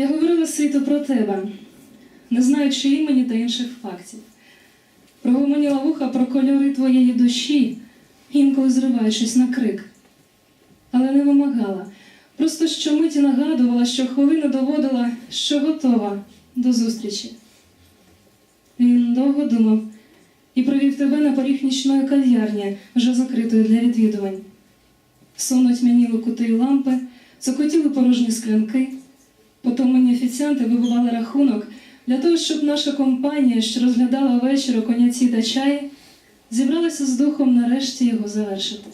Я говорила світу про тебе, не знаючи імені та інших фактів. Прогомоніла вуха про кольори твоєї душі, інколи зриваючись на крик. Але не вимагала, просто щомиті нагадувала, що хвилину доводила, що готова до зустрічі. Він довго думав і провів тебе на поріг нічної кав'ярні, вже закритої для відвідувань. Сонно тьмяніли кути й лампи, цокотіли порожні склянки. Потомлені офіціанти вибивали рахунок для того, щоб наша компанія, що розглядала вечір коняці та чаї, зібралася з духом нарешті його завершити.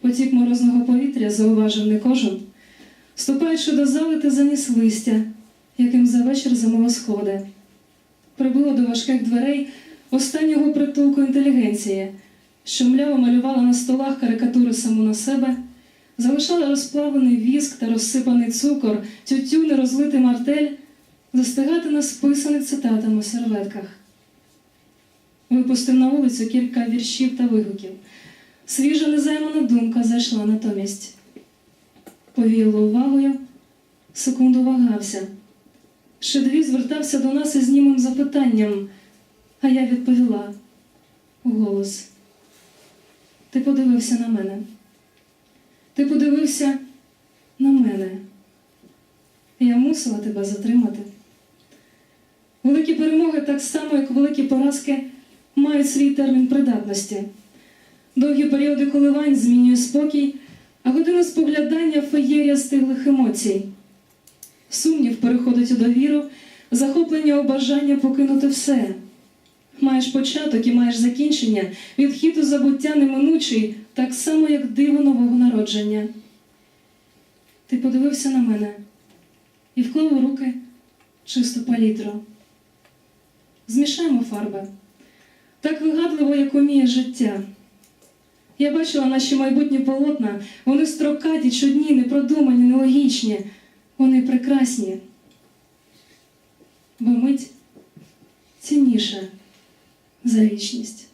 Потік морозного повітря зауважив не кожен. Ступаючи до зали, ти заніс листя, яким за вечір замило сходи. Прибило до важких дверей останнього притулку інтелігенції, що мляво малювала на столах карикатури саму на себе, залишала розплавлений віск та розсипаний цукор, тютюн і розлитий мартель, застигати на списаних цитатами серветках. Випустив на вулицю кілька віршів та вигуків. Свіжа незаймана думка зайшла натомість. Повіяло увагою, секунду вагався. Шедві звертався до нас із німим запитанням, а я відповіла голос. Ти подивився на мене. Ти подивився на мене. Я мусила тебе затримати. Великі перемоги, так само, як великі поразки, мають свій термін придатності. Довгі періоди коливань змінює спокій, а година споглядання феєрія стиглих емоцій. Сумнів переходить у довіру, захоплення у бажання покинути все. Маєш початок і маєш закінчення, відхід у забуття неминучий, так само, як диво нового народження. Ти подивився на мене і вклав у руки чисту палітру. Змішаємо фарби. Так вигадливо, як уміє життя. Я бачила наші майбутні полотна, вони строкаті, чудні, непродумані, нелогічні. Вони прекрасні. Бо мить цінніша за вічність.